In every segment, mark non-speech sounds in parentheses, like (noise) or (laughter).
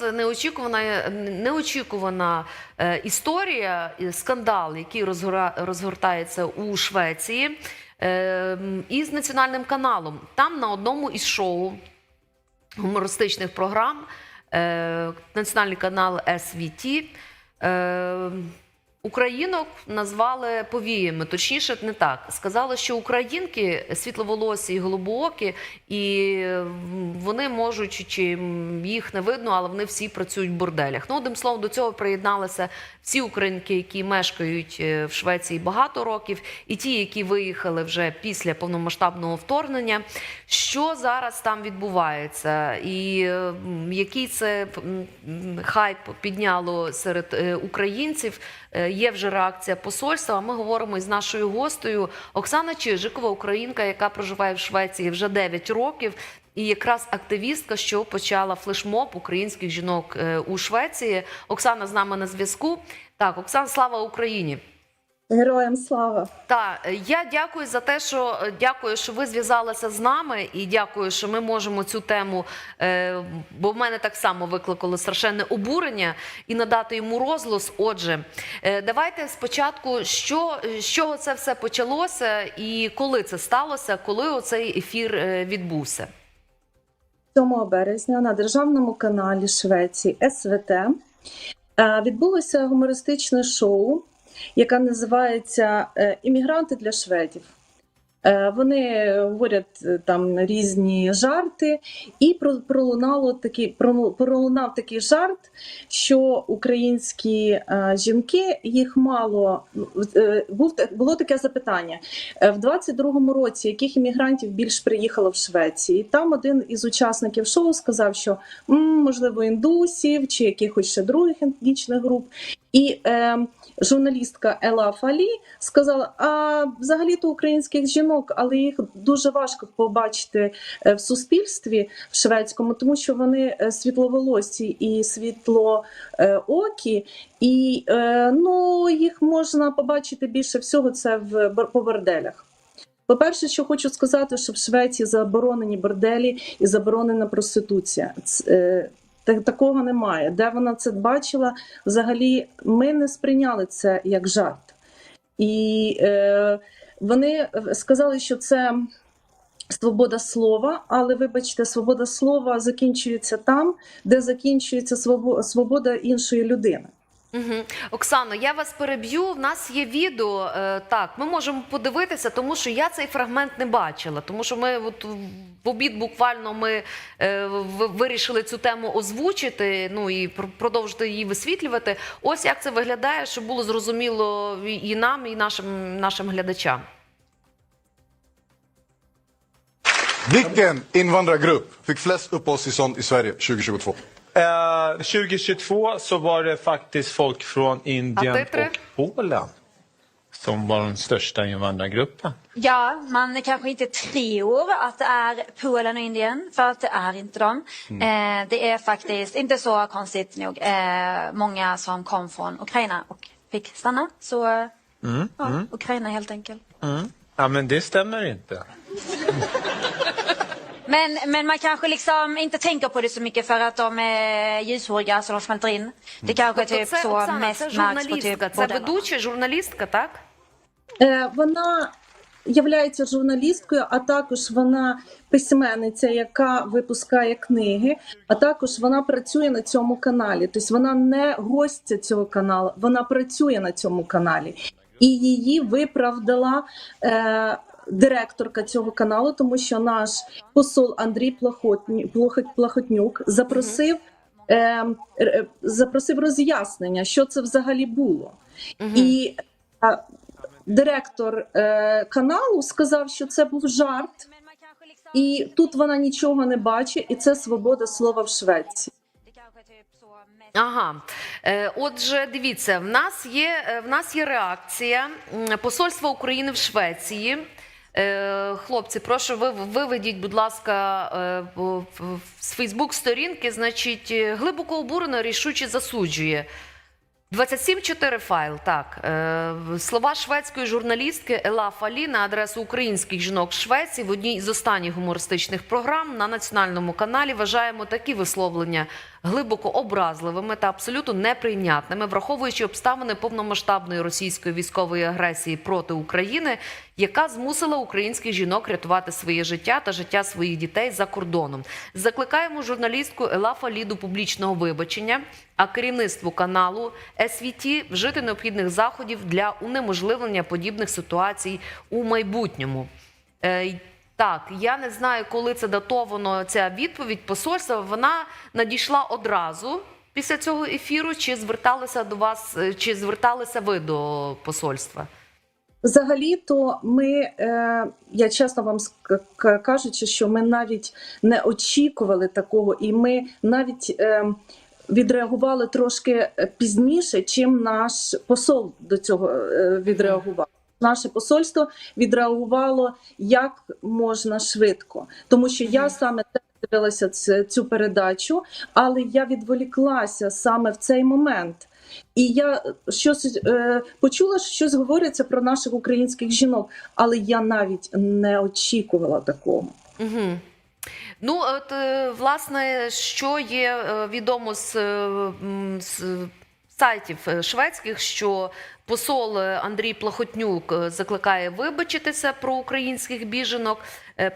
Неочікувана неочікувана е, історія, скандал, який розгортається у Швеції е, із національним каналом. Там на одному із шоу гумористичних програм е, національний канал СВТ. Е, Українок назвали повіями, точніше, не так. Сказали, що українки світловолосі і голубоокі, і вони можуть, чи їх не видно, але вони всі працюють в борделях. Ну, одним словом, до цього приєдналися всі українки, які мешкають е, в Швеції багато років, і ті, які виїхали вже після повномасштабного вторгнення. Що зараз там відбувається, і е, який це хайп підняло серед е, українців? Є вже реакція посольства. Ми говоримо із нашою гостею Оксана Чижикова, українка, яка проживає в Швеції вже 9 років. І якраз активістка, що почала флешмоб українських жінок е, у Швеції. Оксана з нами на зв'язку. Так, Оксана, слава Україні. Героям слава! Так, я дякую за те, що дякую, що ви зв'язалися з нами, і дякую, що ми можемо цю тему, е, бо в мене так само викликало страшенне обурення і надати йому розголос. Отже, е, давайте спочатку, що з чого це все почалося, і коли це сталося, коли оцей ефір е, відбувся. 7 березня на державному каналі Швеції СВТ е, відбулося гумористичне шоу, яке називається е, Іммігранти для шведів. Е, Вони говорять е, там різні жарти, і про- пролунало такий пролунав такий жарт, що українські жінки їх мало був було таке запитання в 22-му році, яких іммігрантів більш приїхало в Швеції. Там один із учасників шоу сказав, що «М, можливо індусів чи якихось ще других етнічних груп. І е, журналістка Ела Фалі сказала: а взагалі-то українських жінок, але їх дуже важко побачити е, в суспільстві в шведському, тому що вони е, світловолосі і світлоокі, і е, ну, їх можна побачити більше всього це в по. По-перше, що хочу сказати, що в Швеції заборонені борделі і заборонена проституція. Ц- Такого немає. Де вона це бачила, взагалі ми не сприйняли це як жарт. І е, вони сказали, що це свобода слова, але вибачте, свобода слова закінчується там, де закінчується свобо- свобода іншої людини. Угу. Оксано, я вас переб'ю. В нас є відео. Е, так, ми можемо подивитися, тому що я цей фрагмент не бачила. Тому що ми от в обід буквально ми е, вирішили цю тему озвучити. Ну і пр- продовжити її висвітлювати. Ось як це виглядає, щоб було зрозуміло і- і нам, і нашим нашим глядачам. Vilken invandrargrupp fick flest uppehållstillstånd i Sverige 2022? Eh, 2022 så var det faktiskt folk från Indien och Polen som var den största invandrargruppen. Ja, man kanske inte tror att det är Polen och Indien, för att det är inte dem. Eh, det är faktiskt inte så konstigt nog eh, många som kom från Ukraina och fick stanna. Så ja, Ukraina helt enkelt. Ja, men det stämmer inte. (laughs) Men, men man kanske liksom inte tänker på det så mycket för att de är ljushåriga så de smälter in. Det kanske Тобто typ це så Оксана, mest märks på typ журналістка, це bordellerna. ведуча журналістка, так? Е, Вона являється журналісткою, а також вона письменниця, яка випускає книги, а також вона працює на цьому каналі. Тобто вона не гостя цього каналу, вона працює на цьому каналі. І її виправдала е, директорка цього каналу, тому що наш посол Андрій Плахотню- Плохот- Плахотнюк запросив. Е, запросив роз'яснення, що це взагалі було. І е, директор е, каналу сказав, що це був жарт, і тут вона нічого не бачить, і це свобода слова в Швеції. Ага, Е, отже, дивіться, в нас є е, в нас є реакція посольства України в Швеції. Е, Хлопці, прошу ви виведіть, будь ласка, е, з Фейсбук-сторінки. Значить, е, глибоко обурено рішуче засуджує. 27.4 файл. Так слова шведської журналістки Ела Фалі на адресу українських жінок Швеції в одній із останніх гумористичних програм на національному каналі. Вважаємо такі висловлення глибоко образливими та абсолютно неприйнятними, враховуючи обставини повномасштабної російської військової агресії проти України, яка змусила українських жінок рятувати своє життя та життя своїх дітей за кордоном. Закликаємо журналістку Елафа Ліду публічного вибачення, а керівництву каналу СВТ вжити необхідних заходів для унеможливлення подібних ситуацій у майбутньому. Е, так, я не знаю, коли це датовано. Ця відповідь посольства. Вона надійшла одразу після цього ефіру. Чи зверталися до вас, е, чи зверталися ви до посольства? Взагалі-то ми, е, я чесно вам кажучи, що ми навіть не очікували такого, і ми навіть е, відреагували трошки пізніше, чим наш посол до цього е, відреагував. Наше посольство відреагувало як можна швидко, тому що я саме дивилася цю передачу, але я відволіклася саме в цей момент. І я щось е, почула, що щось говориться про наших українських жінок, але я навіть не очікувала такого. Угу. Ну, от, е, власне, що є е, відомо з, е, з сайтів е, шведських, що посол е, Андрій Плахотнюк е, закликає вибачитися про українських біженок.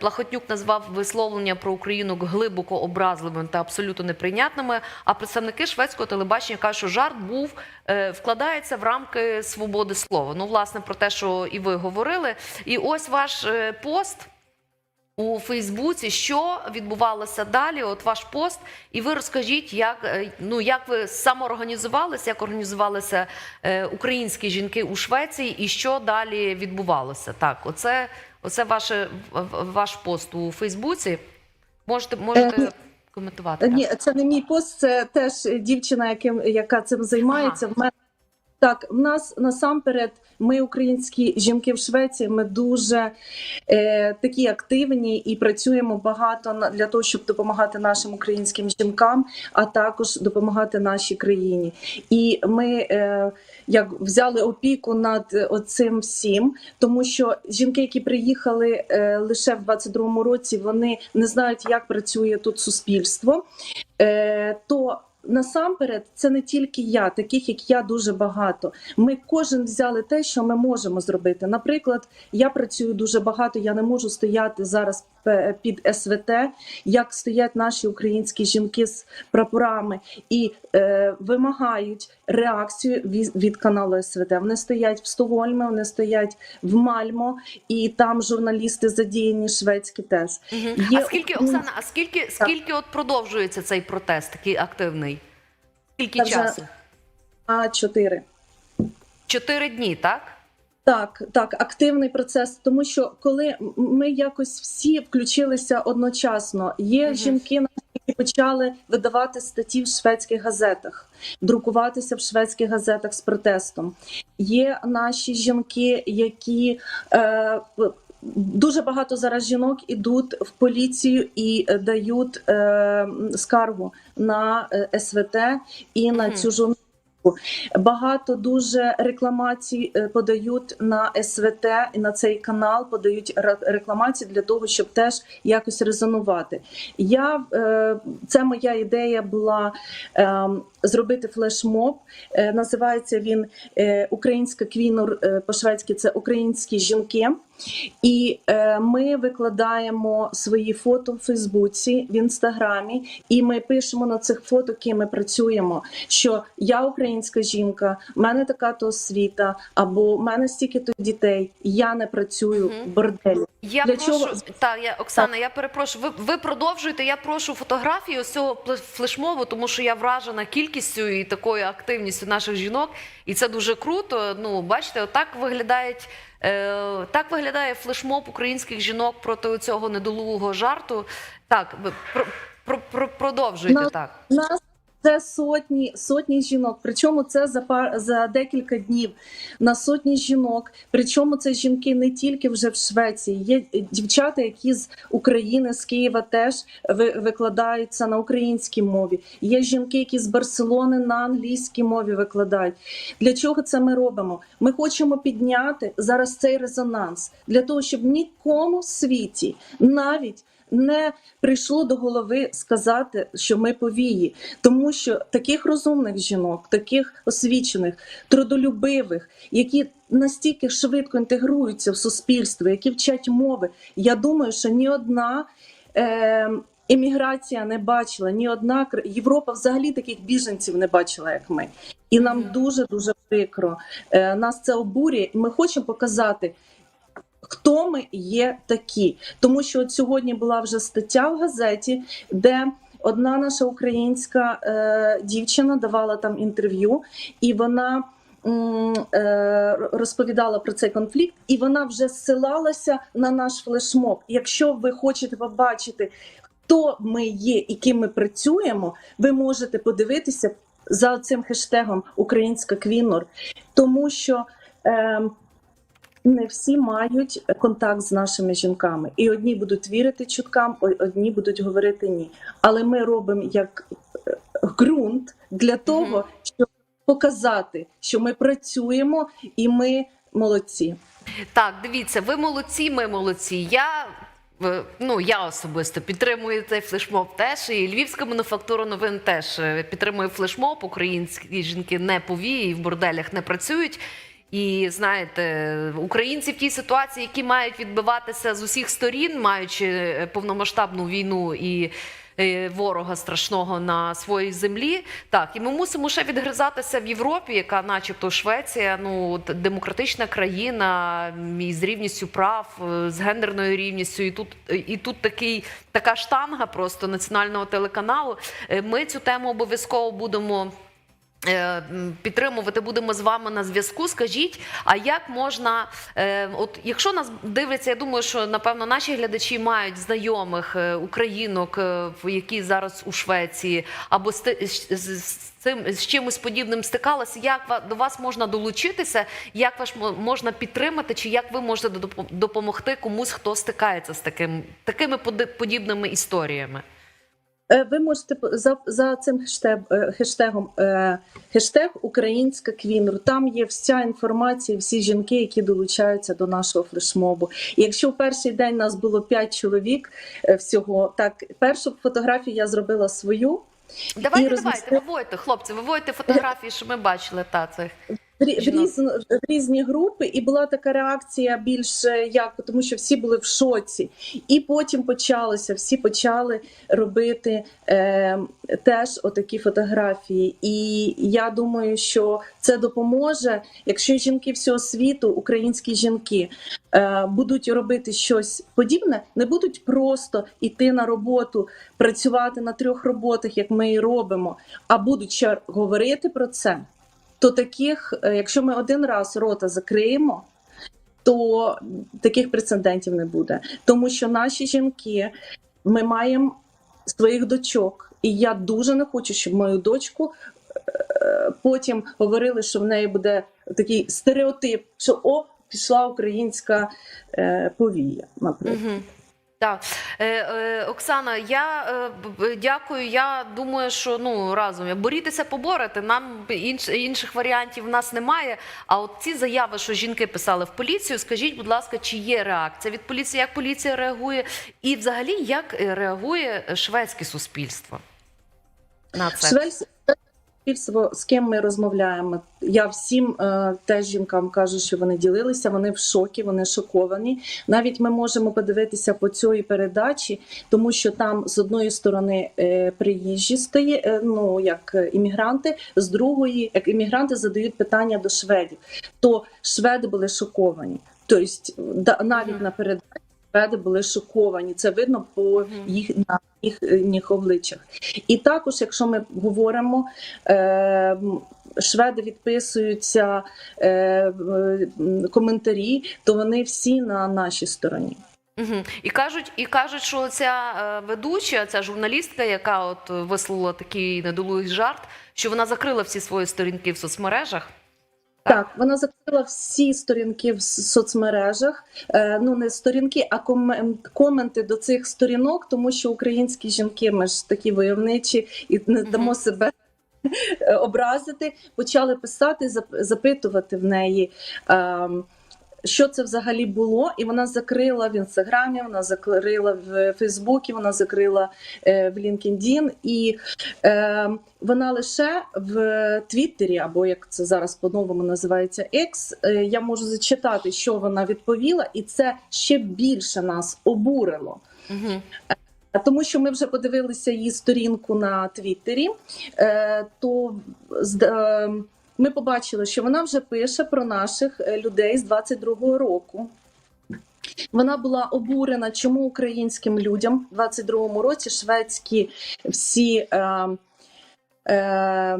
Плахотнюк назвав висловлення про Україну глибоко образливими та абсолютно неприйнятними. А представники шведського телебачення кажуть, що жарт був вкладається в рамки свободи слова. Ну, власне, про те, що і ви говорили. І ось ваш пост у Фейсбуці, що відбувалося далі. От ваш пост, і ви розкажіть, як е, ну як ви самоорганізувалися, як організувалися е, українські жінки у Швеції, і що далі відбувалося? Так, оце, оце ваше ваш пост у Фейсбуці. Можете можете коментувати. Е, Ні, так. це не мій пост, це теж дівчина, яким, яка цим займається. В мене так, в нас насамперед, ми, українські жінки в Швеції, ми дуже е, такі активні і працюємо багато для того, щоб допомагати нашим українським жінкам, а також допомагати нашій країні. І ми е, як взяли опіку над е, оцим всім, тому що жінки, які приїхали е, лише в 22-му році, вони не знають, як працює тут суспільство. Е, то насамперед це не тільки я, таких як я дуже багато. Ми кожен взяли те, що ми можемо зробити. Наприклад, я працюю дуже багато, я не можу стояти зараз під СВТ, як стоять наші українські жінки з прапорами і е, вимагають реакцію від, від каналу СВТ. Вони стоять в Стокгольмі, вони стоять в Мальмо, і там журналісти задіяні шведські теж. Мгм. Є А скільки Оксана? А скільки скільки от продовжується цей протест, такий активний? Скільки Та часу? А чотири. Чотири дні, так? Так, так, активний процес, тому що коли ми якось всі включилися одночасно, є Мгм. жінки, які почали видавати статті в шведських газетах, друкуватися в шведських газетах з протестом. Є наші жінки, які е, дуже багато зараз жінок ідуть в поліцію і е, дають е, скаргу на е, СВТ і на Мгм. цю журналістку. Багато дуже рекламацій е, подають на СВТ і на цей канал подають рекламації для того, щоб теж якось резонувати. Я е, це моя ідея була е, зробити флешмоб. Е, називається він е, Українська квінур е, по-шведськи це українські жінки. І ми викладаємо свої фото в Фейсбуці, в інстаграмі, і ми пишемо на цих фото, ким ми працюємо. Що я українська жінка, в мене така то освіта, або в мене стільки то дітей. Я не працюю в борделі. Я Для прошу, чого- та я Оксана, я перепрошую. Ви, ви продовжуєте. Я прошу фотографії ось цього флешмобу, тому що я вражена кількістю і такою активністю наших жінок, і це дуже круто. Ну, бачите, отак виглядають. Е, так виглядає флешмоб українських жінок проти цього недолугого жарту. Так, ви про, про, про, продовжуйте На- так. Нас це сотні сотні жінок. Причому це за пар за декілька днів на сотні жінок. Причому це жінки не тільки вже в Швеції. Є дівчата, які з України, з Києва теж ви- викладаються на українській мові. Є жінки, які з Барселони на англійській мові викладають. Для чого це ми робимо? Ми хочемо підняти зараз цей резонанс для того, щоб нікому в світі навіть не прийшло до голови сказати, що ми повії, тому що таких розумних жінок, таких освічених, трудолюбивих, які настільки швидко інтегруються в суспільство, які вчать мови. Я думаю, що ні одна. Е- Еміграція не бачила ні одна Європа взагалі таких біженців не бачила, як ми, і нам дуже дуже прикро. Е, нас це обурює. Ми хочемо показати, хто ми є такі. Тому що от сьогодні була вже стаття в газеті, де одна наша українська е, дівчина давала там інтерв'ю, і вона. е, Розповідала про цей конфлікт, і вона вже зсилалася на наш флешмоб. Якщо ви хочете побачити, хто ми є і ким ми працюємо, ви можете подивитися за цим хештегом Українська Квінор, тому що е, не всі мають контакт з нашими жінками, і одні будуть вірити чуткам, одні будуть говорити ні. Але ми робимо як е, ґрунт для того, щоб показати, що ми працюємо і ми молодці. Так, дивіться, ви молодці, ми молодці. Я. е, Ну, я особисто підтримую цей флешмоб теж, і Львівська мануфактура новин теж е, підтримує флешмоб. Українські жінки не повії і в борделях не працюють. І знаєте, українці в тій ситуації, які мають відбиватися з усіх сторін, маючи е, повномасштабну війну і е, ворога страшного на своїй землі. Так, і ми мусимо ще відгризатися в Європі, яка, начебто, Швеція, ну демократична країна і з рівністю прав, е, з гендерною рівністю. І тут і тут такий така штанга просто національного телеканалу. Ми цю тему обов'язково будемо. Е, Підтримувати будемо з вами на зв'язку. Скажіть, а як можна, е, от якщо нас дивляться, я думаю, що напевно наші глядачі мають знайомих е, українок, які зараз у Швеції, або з, цим з чимось подібним стикалися. Як до вас можна долучитися? Як вас мо- можна підтримати? Чи як ви можете допо- допомогти комусь, хто стикається з таким такими подібними історіями? Е, Ви можете за, за цим хештег, е, хештегом е, хештег Українська Квінру. Там є вся інформація, всі жінки, які долучаються до нашого флешмобу. І якщо в перший день нас було 5 чоловік всього, так першу фотографію я зробила свою. Давайте, давайте, виводьте, хлопці, виводьте фотографії, що ми бачили та цих. В рі- в різні, групи, і була така реакція більш е, як, тому що всі були в шоці. І потім почалося, всі почали робити е, теж отакі фотографії. І я думаю, що це допоможе, якщо жінки всього світу, українські жінки, е, будуть робити щось подібне, не будуть просто йти на роботу, працювати на трьох роботах, як ми і робимо, а будуть ще говорити про це то таких, е, якщо ми один раз рота закриємо, то таких прецедентів не буде. Тому що наші жінки, ми маємо своїх дочок, і я дуже не хочу, щоб мою дочку е, потім говорили, що в неї буде такий стереотип, що о, пішла українська е, повія, наприклад. Угу. Так, е, е, Оксана, я е, дякую. Я думаю, що ну разом борітися, поборити. Нам інш, інших варіантів в нас немає. А от ці заяви, що жінки писали в поліцію, скажіть, будь ласка, чи є реакція від поліції? Як поліція реагує? І взагалі як е, реагує шведське суспільство на це? Суспільство, з ким ми розмовляємо. Я всім е, теж жінкам кажу, що вони ділилися, вони в шокі, вони шоковані. Навіть ми можемо подивитися по цій передачі, тому що там з одної сторони е, приїжджі стає, е, ну як іммігранти, з другої, як іммігранти задають питання до шведів, то шведи були шоковані. Тобто, навіть на передачі шведи були шоковані. Це видно по їх на їх, їх обличчях. І також, якщо ми говоримо, е, шведи відписуються е, коментарі, то вони всі на нашій стороні. Угу. І кажуть, і кажуть, що ця е, ведуча, ця журналістка, яка от е, висловила такий недолугий жарт, що вона закрила всі свої сторінки в соцмережах. Так, вона закрила всі сторінки в соцмережах. Е, ну не сторінки, а комен- коменти до цих сторінок, тому що українські жінки, ми ж такі войовничі і не дамо себе е, (laughs) образити. Почали писати, запитувати в неї. ем, що це взагалі було, і вона закрила в інстаграмі, вона закрила в Фейсбуці, вона закрила е, в LinkedIn, і е, вона лише в Твіттері, або як це зараз по-новому називається X, е, я можу зачитати, що вона відповіла, і це ще більше нас обурило. Угу. Тому що ми вже подивилися її сторінку на Твіттері, е, то е, ми побачили, що вона вже пише про наших е, людей з 22-го року. Вона була обурена, чому українським людям в 22-му році шведські всі е,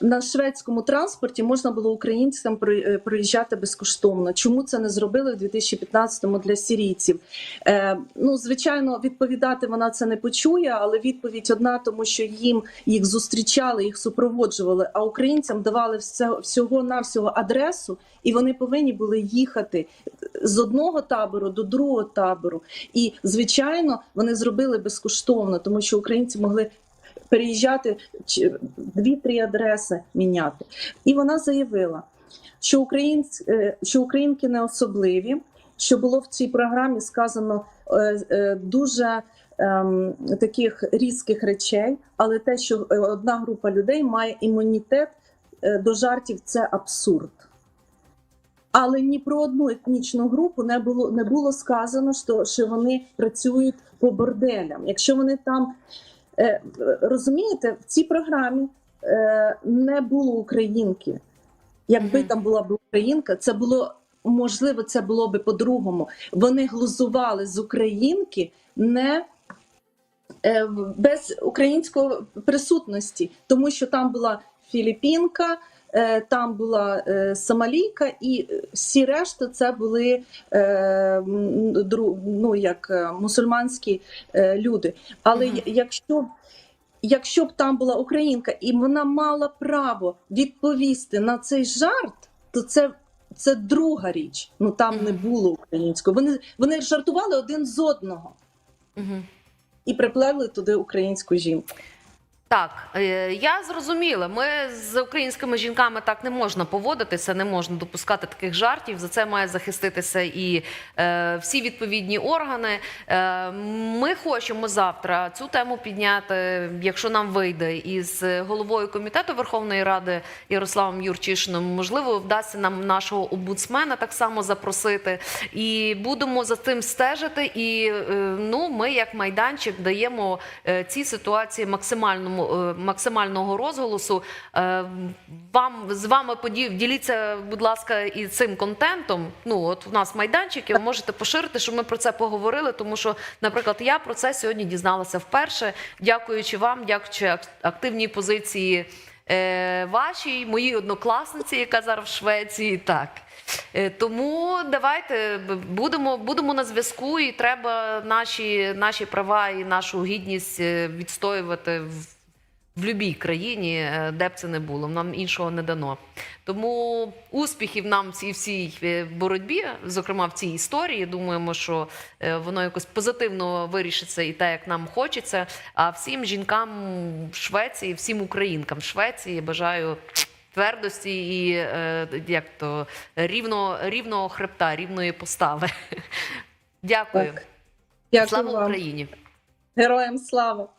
на шведському транспорті можна було українцям при- е, проїжджати безкоштовно. Чому це не зробили в 2015-му для сирійців? Е, ну, звичайно, відповідати вона це не почує, але відповідь одна, тому що їм їх зустрічали, їх супроводжували, а українцям давали всього навсього адресу, і вони повинні були їхати з одного табору до другого табору. І звичайно, вони зробили безкоштовно, тому що українці могли. Переїжджати дві-три адреси міняти, і вона заявила, що українць, е, що українки не особливі, що було в цій програмі сказано е, е, дуже ем, таких різких речей, але те, що одна група людей має імунітет до жартів, це абсурд. Але ні про одну етнічну групу не було не було сказано, що, що вони працюють по борделям. Якщо вони там розумієте, в цій програмі е, не було українки. Якби там була б українка, це було можливо, це було би по-другому. Вони глузували з українки не е, без української присутності, тому що там була філіппінка, е, там була е, сомалійка, і е, всі решта це були е, ну, як е, мусульманські е, люди. Але я- якщо Якщо б там була українка, і вона мала право відповісти на цей жарт, то це, це друга річ. Ну там не було української. Вони, вони жартували один з одного Угу. і приплели туди українську жінку. Так, е, я зрозуміла. Ми з українськими жінками так не можна поводитися, не можна допускати таких жартів. За це має захиститися і е, всі відповідні органи. Е, ми хочемо завтра цю тему підняти, якщо нам вийде, із головою комітету Верховної Ради Ярославом Юрчишином. Можливо, вдасться нам нашого омбудсмена так само запросити. І будемо за цим стежити. І е, ну, ми, як майданчик, даємо е, цій ситуації максимальному е, максимального розголосу. Е, Вам з вами подів діліться, будь ласка, і цим контентом. Ну от у нас майданчик, і ви можете поширити, щоб ми про це поговорили. Тому що, наприклад, я про це сьогодні дізналася вперше. Дякуючи вам, дякуючи активній позиції. е, Вашій, моїй однокласниці, яка зараз в Швеції, так. Тому давайте будемо, будемо на зв'язку, і треба наші, наші права і нашу гідність відстоювати в, в будь-якій країні, е, де б це не було. Нам іншого не дано. Тому успіхів нам в цій всій е, боротьбі, зокрема в цій історії. Думаємо, що е, воно якось позитивно вирішиться і так, як нам хочеться. А всім жінкам Швеції, всім українкам Швеції бажаю твердості і як то рівно, рівного хребта, рівної постави. (laughs) Дякую. Так. Дякую Слава вам. Україні! Героям слава!